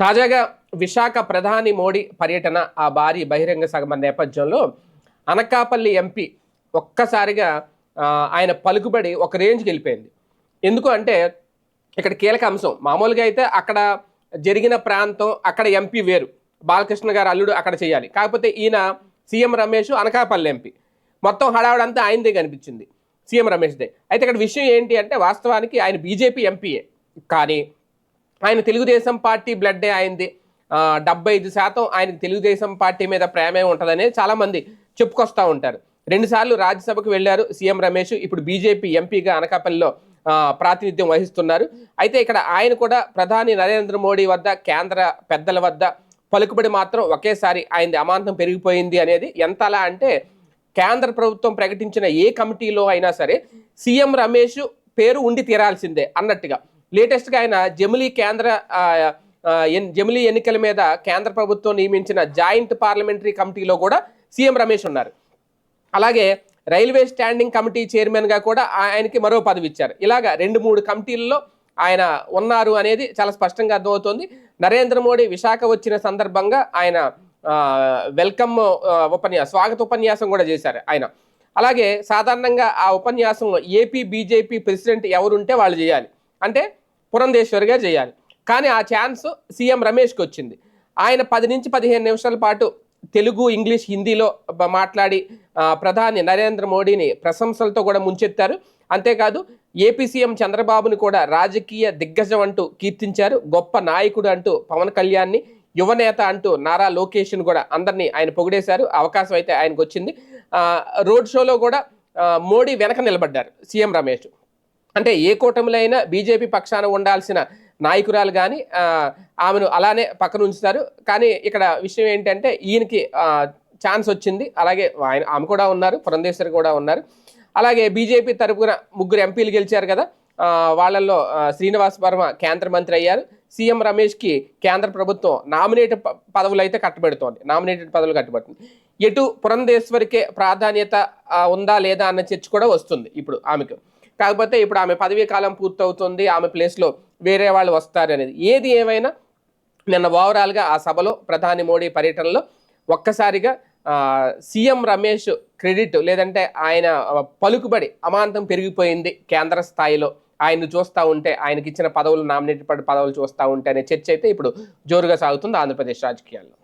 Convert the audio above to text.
తాజాగా విశాఖ ప్రధాని మోడీ పర్యటన ఆ భారీ బహిరంగ సభ నేపథ్యంలో అనకాపల్లి ఎంపీ ఒక్కసారిగా ఆయన పలుకుబడి ఒక రేంజ్కి వెళ్ళిపోయింది. ఎందుకు అంటే ఇక్కడ కీలక అంశం. మామూలుగా అయితే అక్కడ జరిగిన ప్రాంతం అక్కడ ఎంపీ వేరు. బాలకృష్ణ గారు అల్లుడు అక్కడ చేయాలి. కాకపోతే ఈయన సీఎం రమేష్ అనకాపల్లి ఎంపీ. మొత్తం హడావుడంతా ఆయనదే కనిపించింది. సీఎం రమేష్దే. అయితే ఇక్కడ విషయం ఏంటి అంటే వాస్తవానికి ఆయన బీజేపీ ఎంపీయే. కానీ ఆయన తెలుగుదేశం పార్టీ బ్లడ్డే అయింది. డెబ్బై ఐదు శాతం ఆయనకు తెలుగుదేశం పార్టీ మీద ప్రేమే ఉంటుందని చాలామంది చెప్పుకొస్తూ ఉంటారు. రెండుసార్లు రాజ్యసభకు వెళ్ళారు సీఎం రమేష్. ఇప్పుడు బీజేపీ ఎంపీగా అనకాపల్లిలో ప్రాతినిధ్యం వహిస్తున్నారు. అయితే ఇక్కడ ఆయన కూడా ప్రధాని నరేంద్ర మోడీ వద్ద కేంద్ర పెద్దల వద్ద పలుకుబడి మాత్రం ఒకేసారి ఆయనది అమాంతం పెరిగిపోయింది అనేది ఎంతలా అంటే కేంద్ర ప్రభుత్వం ప్రకటించిన ఏ కమిటీలో అయినా సరే సీఎం రమేష్ పేరు ఉండి తీరాల్సిందే అన్నట్టుగా. లేటెస్ట్గా ఆయన జమిలీ కేంద్ర జమిలీ ఎన్నికల మీద కేంద్ర ప్రభుత్వం నియమించిన జాయింట్ పార్లమెంటరీ కమిటీలో కూడా సీఎం రమేష్ ఉన్నారు. అలాగే రైల్వే స్టాండింగ్ కమిటీ చైర్మన్గా కూడా ఆయనకి మరో పదవి ఇచ్చారు. ఇలాగా రెండు మూడు కమిటీల్లో ఆయన ఉన్నారు అనేది చాలా స్పష్టంగా అర్థమవుతోంది. నరేంద్ర మోడీ విశాఖ వచ్చిన సందర్భంగా ఆయన వెల్కమ్ ఆ, ఉపన్యాసం స్వాగత ఉపన్యాసం కూడా చేశారు ఆయన. అలాగే సాధారణంగా ఆ ఉపన్యాసం ఏపీ బీజేపీ ప్రెసిడెంట్ ఎవరుంటే వాళ్ళు చేయాలి. అంటే పురంధేశ్వరి గారు చేయాలి. కానీ ఆ ఛాన్స్ సీఎం రమేష్కి వచ్చింది. ఆయన పది నుంచి పదిహేను నిమిషాల పాటు తెలుగు ఇంగ్లీష్ హిందీలో మాట్లాడి ప్రధాని నరేంద్ర మోడీని ప్రశంసలతో కూడా ముంచెత్తారు. అంతేకాదు ఏపీ సీఎం చంద్రబాబుని కూడా రాజకీయ దిగ్గజం అంటూ కీర్తించారు. గొప్ప నాయకుడు అంటూ పవన్ కళ్యాణ్ని యువనేత అంటూ నారా లోకేష్ను కూడా అందరినీ ఆయన పొగిడేశారు. అవకాశం అయితే ఆయనకు వచ్చింది. రోడ్ షోలో కూడా మోడీ వెనక నిలబడ్డారు సీఎం రమేష్. అంటే ఏ కూటమిలో అయినా బీజేపీ పక్షాన ఉండాల్సిన నాయకురాలు కానీ ఆమెను అలానే పక్కన ఉంచుతారు. కానీ ఇక్కడ విషయం ఏంటంటే ఈయనకి ఛాన్స్ వచ్చింది. అలాగే ఆయన ఆమె కూడా ఉన్నారు పురంధేశ్వరి కూడా ఉన్నారు. అలాగే బీజేపీ తరపున ముగ్గురు ఎంపీలు గెలిచారు కదా. వాళ్ళల్లో శ్రీనివాస్ వర్మ కేంద్ర మంత్రి అయ్యారు. సీఎం రమేష్కి కేంద్ర ప్రభుత్వం నామినేటెడ్ ప- పదవులు అయితే కట్టబెడుతోంది. నామినేటెడ్ పదవులు కట్టబెడుతుంది. ఎటు పురంధేశ్వరికే ప్రాధాన్యత ఉందా లేదా అన్న చర్చ కూడా వస్తుంది ఇప్పుడు ఆమెకు. కాకపోతే ఇప్పుడు ఆమె పదవీ కాలం పూర్తవుతుంది ఆమె ప్లేస్లో వేరే వాళ్ళు వస్తారు అనేది ఏది ఏమైనా నిన్న ఓవరాల్గా ఆ సభలో ప్రధాని మోడీ పర్యటనలో ఒక్కసారిగా సీఎం రమేష్ క్రెడిట్ లేదంటే ఆయన పలుకుబడి అమాంతం పెరిగిపోయింది కేంద్ర స్థాయిలో. ఆయన్ని చూస్తూ ఉంటే ఆయనకి ఇచ్చిన పదవులు నామినేటెడ్ పదవులు చూస్తూ ఉంటే అనే చర్చ అయితే ఇప్పుడు జోరుగా సాగుతుంది ఆంధ్రప్రదేశ్ రాజకీయాల్లో.